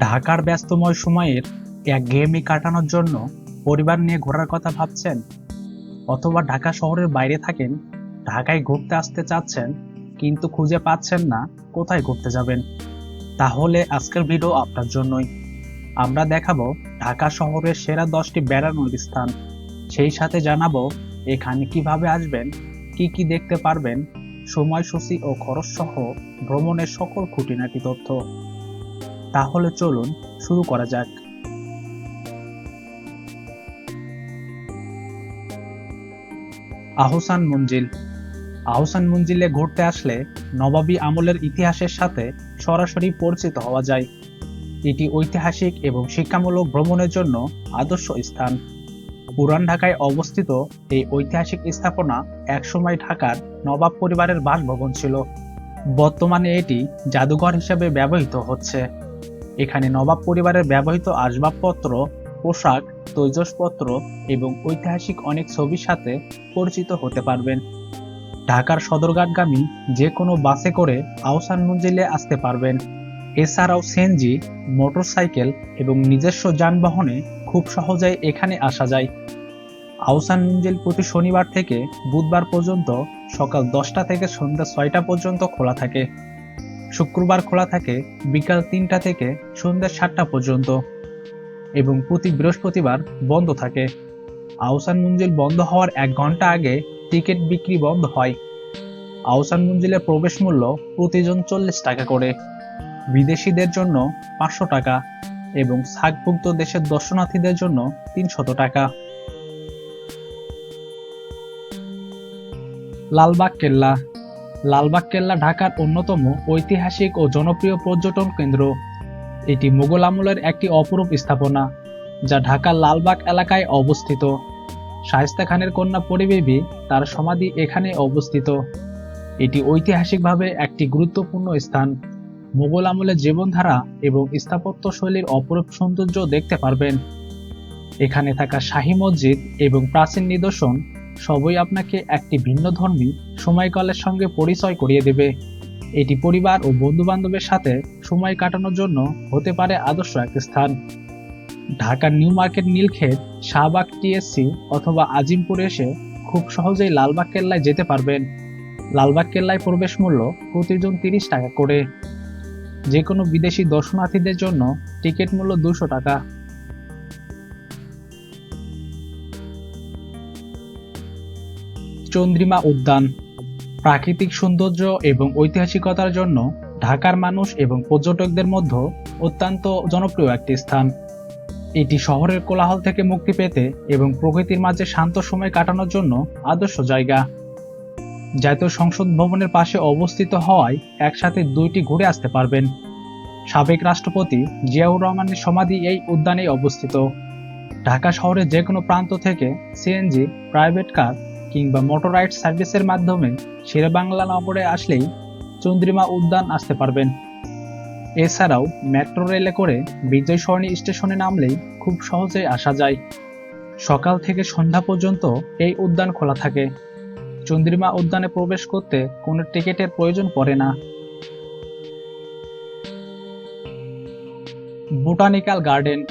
ঢাকার ব্যস্তময় সময়ের এক গেমই কাটানোর জন্য পরিবার নিয়ে ঘোরার কথা ভাবছেন? অথবা ঢাকা শহরের বাইরে থাকেন, ঢাকায় ঘুরতে আসতে চাচ্ছেন, কিন্তু খুঁজে পাচ্ছেন না কোথায় ঘুরতে যাবেন? তাহলে আজকের ভিডিও আপনার জন্যই। আমরা দেখাবো ঢাকা শহরের সেরা দশটি বেড়ানোর স্থান। সেই সাথে জানাব এখানে কীভাবে আসবেন, কি কি দেখতে পারবেন, সময়সূচি ও খরচ সহ ভ্রমণের সকল খুঁটিনাটি তথ্য। তাহলে চলুন শুরু করা যাক। আহসান মঞ্জিল। আহসান মঞ্জিলে ঘুরতে আসলে নবাবী আমলের ইতিহাসের সাথে সরাসরি পরিচিত হওয়া যায়। এটি ঐতিহাসিক এবং শিক্ষামূলক ভ্রমণের জন্য আদর্শ স্থান। পুরান ঢাকায় অবস্থিত এই ঐতিহাসিক স্থাপনা একসময় ঢাকার নবাব পরিবারের বাসভবন ছিল। বর্তমানে এটি জাদুঘর হিসেবে ব্যবহৃত হচ্ছে। এখানে নবাব পরিবারের ব্যবহৃত আসবাবপত্র, পোশাক, তৈজসপত্র এবং ঐতিহাসিক অনেক ছবির সাথে পরিচিত হতে পারবেন। ঢাকার সদরঘাটগামী যে কোনো বাসে করে আহসান মঞ্জিলে আসতে পারবেন। এছাড়াও সেনজি মোটরসাইকেল এবং নিজস্ব যানবাহনে খুব সহজেই এখানে আসা যায়। আহসান মঞ্জিল প্রতি শনিবার থেকে বুধবার পর্যন্ত সকাল দশটা থেকে সন্ধ্যা ছয়টা পর্যন্ত খোলা থাকে। শুক্রবার খোলা থাকে বিকাল তিনটা থেকে সন্ধ্যা সাতটা পর্যন্ত এবং প্রতি বৃহস্পতিবার বন্ধ থাকে। আহসান মঞ্জিল বন্ধ হওয়ার এক ঘণ্টা আগে টিকিট বিক্রি বন্ধ হয়। আহসান মঞ্জিলের প্রবেশ মূল্য প্রতিজন চল্লিশ টাকা করে। বিদেশিদের জন্য পাঁচশো টাকা এবং সাগভুক্ত দেশের দর্শনার্থীদের জন্য তিনশত টাকা। লালবাগ, কেল্লা। লালবাগ কেল্লা ঢাকার অন্যতম ঐতিহাসিক ও জনপ্রিয় পর্যটন কেন্দ্র। এটি মুঘল আমলের একটি অপরূপ স্থাপনা, যা ঢাকার লালবাগ এলাকায় অবস্থিত। শায়েস্তা খানের কন্যা পরিবেবী তার সমাধি এখানে অবস্থিত। এটি ঐতিহাসিকভাবে একটি গুরুত্বপূর্ণ স্থান। মুঘল আমলের জীবনধারা এবং স্থাপত্য শৈলীর অপরূপ সৌন্দর্য দেখতে পারবেন। এখানে থাকা শাহী মসজিদ এবং প্রাচীন নিদর্শন সবই আপনাকে একটি ভিন্ন ধর্মী সময়কালের সঙ্গে পরিচয় করিয়ে দেবে। এটি পরিবার ও বন্ধু বান্ধবের সাথে সময় কাটানোর জন্য হতে পারে আদর্শ এক স্থান। ঢাকার New Market Nilkhet, Shahbag TSC অথবা আজিমপুর এসে খুব সহজেই লালবাগ কেল্লায় যেতে পারবেন। লালবাগ কেল্লায় প্রবেশ মূল্য প্রতিজন তিরিশ টাকা করে। যে কোনো বিদেশি দর্শনার্থীদের জন্য টিকিট মূল্য দুশো টাকা। চন্দ্রিমা উদ্যান। প্রাকৃতিক সৌন্দর্য এবং ঐতিহাসিকতার জন্য ঢাকার মানুষ এবং পর্যটকদের মধ্যে অত্যন্ত জনপ্রিয় একটি স্থান। এটি শহরের কোলাহল থেকে মুক্তি পেতে এবং প্রকৃতির মাঝে শান্ত সময় কাটানোর জন্য আদর্শ জায়গা। জাতীয় সংসদ ভবনের পাশে অবস্থিত হওয়ায় একসাথে দুইটি ঘুরে আসতে পারবেন। সাবেক রাষ্ট্রপতি জিয়াউর রহমানের সমাধি এই উদ্যানেই অবস্থিত। ঢাকা শহরের যে কোনো প্রান্ত থেকে সিএনজি, প্রাইভেট কার কিংবা মোটরাইড সার্ভিসের মাধ্যমে শেরেবাংলা নগরে আসলেই চন্দ্রিমা উদ্যান আসতে পারবেন। এছাড়াও মেট্রো রেলে করে বিজয় সরণি স্টেশনে নামলেই খুব সহজেই আসা যায়। সকাল থেকে সন্ধ্যা পর্যন্ত এই উদ্যান খোলা থাকে। চন্দ্রিমা উদ্যানে প্রবেশ করতে কোনো টিকিটের প্রয়োজন পড়ে না। Botanical garden.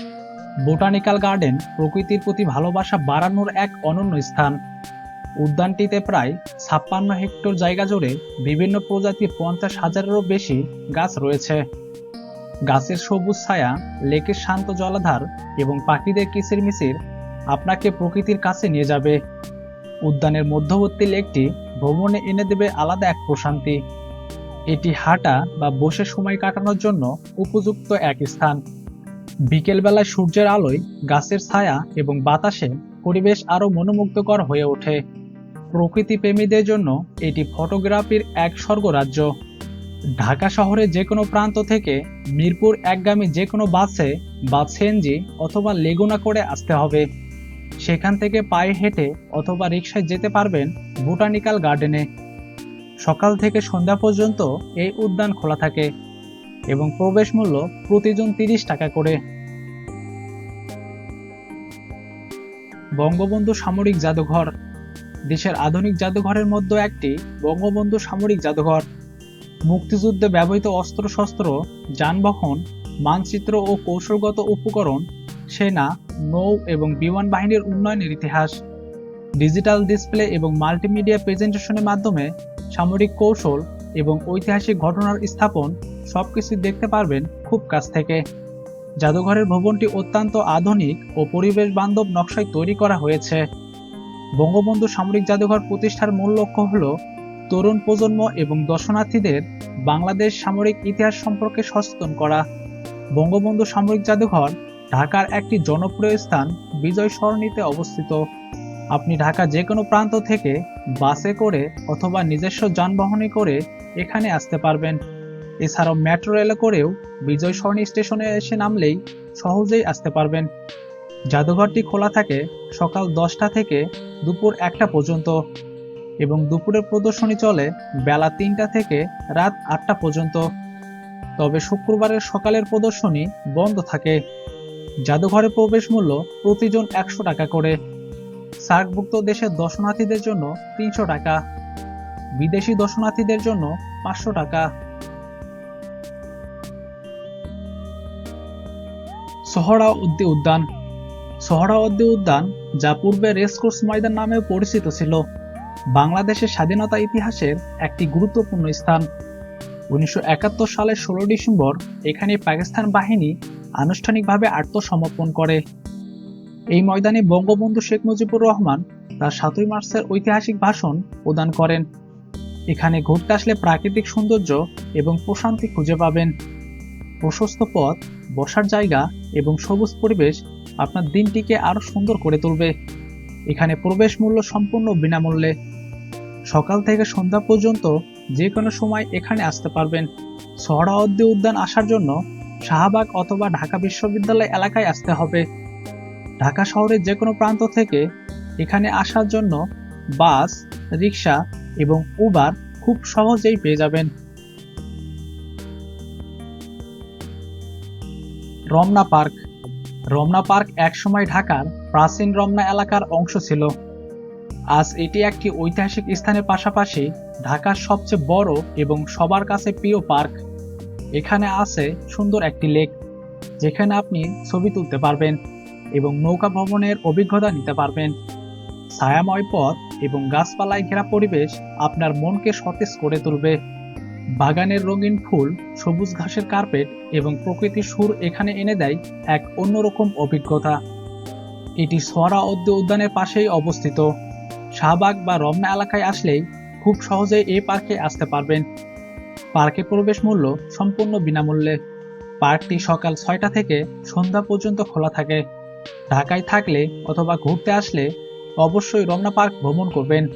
বোটানিক্যাল গার্ডেন প্রকৃতির প্রতি ভালোবাসা বাড়ানোর এক অনন্য স্থান। উদ্যানটিতে প্রায় ছাপ্পান্ন হেক্টর জায়গা জুড়ে বিভিন্ন প্রজাতির পঞ্চাশ হাজারেরও বেশি গাছ রয়েছে। গাছের সবুজ ছায়া, লেকের শান্ত জলাধার এবং পাখিদের কিচিরমিচির আপনাকে প্রকৃতির কাছে নিয়ে যাবে। উদ্যানের মধ্যবর্তী লেকটি ভ্রমণে এনে দেবে আলাদা এক প্রশান্তি। এটি হাঁটা বা বসে সময় কাটানোর জন্য উপযুক্ত এক স্থান। বিকেলবেলায় সূর্যের আলোয় গাছের ছায়া এবং বাতাসে পরিবেশ আরও মনোমুগ্ধকর হয়ে ওঠে। প্রকৃতি প্রেমীদের জন্য এটি ফটোগ্রাফির এক স্বর্গরাজ্য। ঢাকা শহরের যে কোনো প্রান্ত থেকে মিরপুর একগামী যে কোনো বাসে বা সেনজি অথবা লেগুনা করে আসতে হবে। সেখান থেকে পায়ে হেঁটে অথবা রিক্সায় যেতে পারবেন বোটানিক্যাল গার্ডেনে। সকাল থেকে সন্ধ্যা পর্যন্ত এই উদ্যান খোলা থাকে এবং প্রবেশ মূল্য প্রতিজন তিরিশ টাকা করে। বঙ্গবন্ধু সামরিক জাদুঘর দেশের আধুনিক জাদুঘরের মধ্যে একটি বঙ্গবন্ধু সামরিক জাদুঘর। মুক্তিযুদ্ধে ব্যবহৃত অস্ত্রশস্ত্র, যানবাহন, মানচিত্র ও কৌশলগত উপকরণ, সেনা, নৌ এবং বিমান বাহিনীর উন্নয়নের ইতিহাস। ডিজিটাল ডিসপ্লে এবং মাল্টিমিডিয়া প্রেজেন্টেশনের মাধ্যমে সামরিক কৌশল এবং ঐতিহাসিক ঘটনার স্থাপন সবকিছু দেখতে পারবেন খুব কাছ থেকে। জাদুঘরের ভবনটি অত্যন্ত আধুনিক ও পরিবেশ বান্ধব নকশায় তৈরি করা হয়েছে। বঙ্গবন্ধু সামরিক জাদুঘর প্রতিষ্ঠার মূল লক্ষ্য হল তরুণ প্রজন্ম এবং দর্শনার্থীদের বাংলাদেশ সামরিক ইতিহাস সম্পর্কে সচেতন করা। বঙ্গবন্ধু সামরিক জাদুঘর ঢাকার একটি জনপ্রিয় স্থান বিজয় সরণিতে অবস্থিত। আপনি ঢাকা যে কোনো প্রান্ত থেকে বাসে করে অথবা নিজস্ব যানবাহনে করে এখানে আসতে পারবেন। এছাড়াও মেট্রো রেলে করেও বিজয় সরণি স্টেশনে এসে নামলেই সহজেই আসতে পারবেন। জাদুঘরটি খোলা থাকে সকাল দশটা থেকে দুপুর একটা পর্যন্ত এবং দুপুরের প্রদর্শনী চলে বেলা তিনটা থেকে রাত আটটা পর্যন্ত। তবে শুক্রবারের সকালের প্রদর্শনী বন্ধ থাকে। জাদুঘরে প্রবেশ মূল্য প্রতিজন একশো টাকা করে। সার্কভুক্ত দেশের দর্শনার্থীদের জন্য তিনশো টাকা। বিদেশি দর্শনার্থীদের জন্য পাঁচশো টাকা। সোহরাওয়ার্দী উদ্যান সোহরাওয়ার্দী উদ্যান, যা পূর্বে রেসকোর্স ময়দান নামেও পরিচিত ছিল, বাংলাদেশের স্বাধীনতা ইতিহাসের একটি গুরুত্বপূর্ণ স্থান। উনিশশো সালের ষোলো ডিসেম্বর এখানে পাকিস্তান বাহিনী আনুষ্ঠানিকভাবে আত্মসমর্পণ করে। এই ময়দানে বঙ্গবন্ধু শেখ মুজিবুর রহমান তার সাতই মার্চের ঐতিহাসিক ভাষণ প্রদান করেন। এখানে ঘুরতে আসলে প্রাকৃতিক সৌন্দর্য এবং প্রশান্তি খুঁজে পাবেন। প্রশস্ত পথ, বসার জায়গা এবং সবুজ পরিবেশ আপনার দিনটিকে আরও সুন্দর করে তুলবে। এখানে প্রবেশ মূল্য সম্পূর্ণ বিনামূল্যে। সকাল থেকে সন্ধ্যা পর্যন্ত যে কোনো সময় এখানে আসতে পারবেন। সোহরাওয়ার্দী উদ্যান আসার জন্য শাহবাগ অথবা ঢাকা বিশ্ববিদ্যালয় এলাকায় আসতে হবে। ঢাকা শহরের যে কোনো প্রান্ত থেকে এখানে আসার জন্য বাস রিক্সা এবং উবার খুব সহজেই পেয়ে যাবেন। রমনা পার্ক রমনা পার্ক একসময় ঢাকার প্রাচীন রমনা এলাকার অংশ ছিল। আজ এটি একটি ঐতিহাসিক স্থানের পাশাপাশি ঢাকার সবচেয়ে বড় এবং সবার কাছে প্রিয় পার্ক। এখানে আছে সুন্দর একটি লেক, যেখানে আপনি ছবি তুলতে পারবেন এবং নৌকা ভ্রমণের অভিজ্ঞতা নিতে পারবেন। ছায়াময় পথ এবং গাছপালায় ঘেরা পরিবেশ আপনার মনকে সতেজ করে তুলবে। বাগানের রঙিন ফুল, সবুজ ঘাসের কার্পেট এবং প্রকৃতির সুর এখানে এনে দেয় এক অন্যরকম অভিজ্ঞতা। এটি সোয়ারা অদ্য উদ্যানের পাশেই অবস্থিত। শাহবাগ বা রমনা এলাকায় আসলেই খুব সহজেই এই পার্কে আসতে পারবেন। পার্কে প্রবেশ মূল্য সম্পূর্ণ বিনামূল্যে। পার্কটি সকাল ছয়টা থেকে সন্ধ্যা পর্যন্ত খোলা থাকে। ঢাকায় থাকলে অথবা ঘুরতে আসলে অবশ্যই রমনা পার্ক ভ্রমণ করবেন।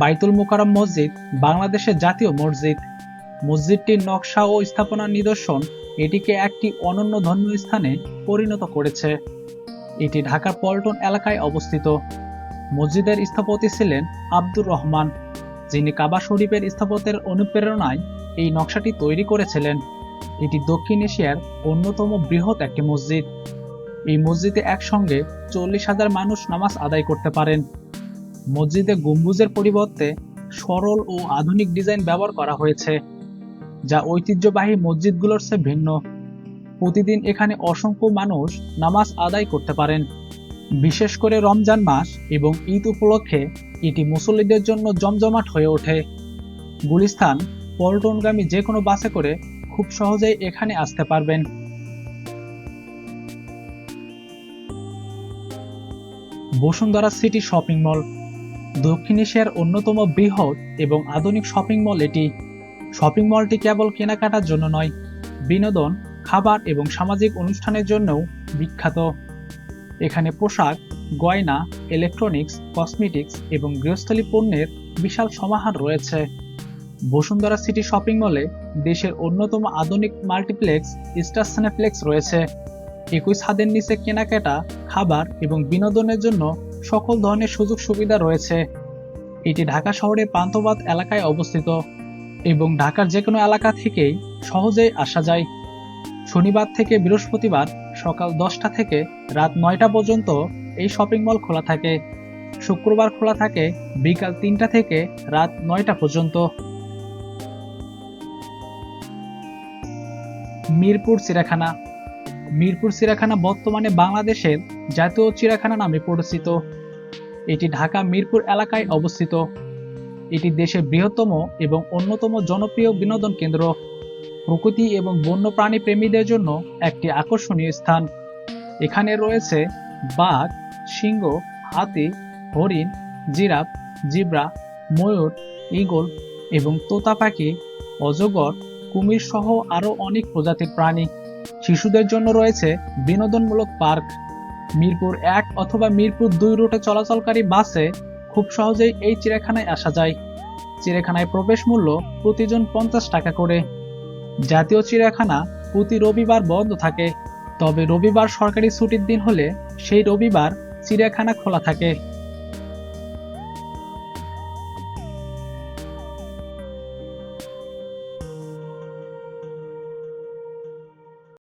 বাইতুল মোকারম মসজিদ, বাংলাদেশের জাতীয় মসজিদ। মসজিদটির নকশা ও স্থাপনার নিদর্শন এটিকে একটি অনন্য ধর্মীয় স্থানে পরিণত করেছে। এটি ঢাকার পল্টন এলাকায় অবস্থিত। মসজিদের স্থপতি ছিলেন আব্দুর রহমান, যিনি কাবা শরীফের স্থাপত্যের অনুপ্রেরণায় এই নকশাটি তৈরি করেছিলেন। এটি দক্ষিণ এশিয়ার অন্যতম বৃহৎ একটি মসজিদ। এই মসজিদে একসঙ্গে চল্লিশ হাজার মানুষ নামাজ আদায় করতে পারেন। মসজিদে গম্বুজের পরিবর্তে সরল ও আধুনিক ডিজাইন ব্যবহার করা হয়েছে, যা ঐতিহ্যবাহী মসজিদগুলোর চেয়ে ভিন্ন। প্রতিদিন এখানে অসংখ্য মানুষ নামাজ আদায় করতে পারেন। বিশেষ করে রমজান মাস এবং ঈদ উপলক্ষে এটি মুসল্লিদের জন্য জমজমাট হয়ে ওঠে। গুলিস্তান, পল্টনগামী যে কোনো বাসে করে খুব সহজেই এখানে আসতে পারবেন। বসুন্ধরা সিটি শপিং মল দক্ষিণ এশিয়ার অন্যতম বৃহৎ এবং আধুনিক শপিং মল এটি। শপিং মলটি কেবল কেনাকাটার জন্য নয়, বিনোদন, খাবার এবং সামাজিক অনুষ্ঠানের জন্যও বিখ্যাত। এখানে পোশাক, গয়না ইলেকট্রনিক্স কসমেটিক্স এবং গৃহস্থলী পণ্যের বিশাল সমাহার রয়েছে। বসুন্ধরা সিটি শপিং মলে দেশের অন্যতম আধুনিক মাল্টিপ্লেক্স, স্টার সিনেপ্লেক্স রয়েছে। একই ছাদের নিচে কেনাকাটা, খাবার এবং বিনোদনের জন্য সকল ধরনের সুযোগ সুবিধা রয়েছে। এটি ঢাকা শহরের প্রান্তবাদ এলাকায় অবস্থিত এবং ঢাকার যে কোনো এলাকা থেকেই সহজেই আসা যায়। শনিবার থেকে বৃহস্পতিবার সকাল দশটা থেকে রাত নয়টা পর্যন্ত এই শপিং মল খোলা থাকে। শুক্রবার খোলা থাকে বিকাল তিনটা থেকে রাত নয়টা পর্যন্ত। মিরপুর চিড়িয়াখানা। মিরপুর চিড়িয়াখানা বর্তমানে বাংলাদেশের জাতীয় চিড়িয়াখানা নামে পরিচিত। এটি ঢাকা মিরপুর এলাকায় অবস্থিত। এটি দেশের বৃহত্তম এবং অন্যতম জনপ্রিয় বিনোদন কেন্দ্র। প্রকৃতি এবং বন্যপ্রাণী প্রেমীদের জন্য একটি আকর্ষণীয় স্থান। এখানে রয়েছে বাঘ, সিংহ, হাতি, হরিণ, জিরাফ, জিব্রা, ময়ূর, ঈগল এবং তোতা পাখি, অজগর, কুমির সহ আরও অনেক প্রজাতির প্রাণী। শিশুদের জন্য রয়েছে বিনোদনমূলক পার্ক। মিরপুর এক অথবা মিরপুর দুই রুটে চলাচলকারী বাসে খুব সহজেই এই চিড়িয়াখানায় আসা যায়। চিড়িয়াখানায় প্রবেশ মূল্য প্রতিজন পঞ্চাশ টাকা করে। জাতীয় চিড়িয়াখানা প্রতি রবিবার বন্ধ থাকে, তবে রবিবার সরকারি ছুটির দিন হলে সেই রবিবার চিড়িয়াখানা খোলা থাকে।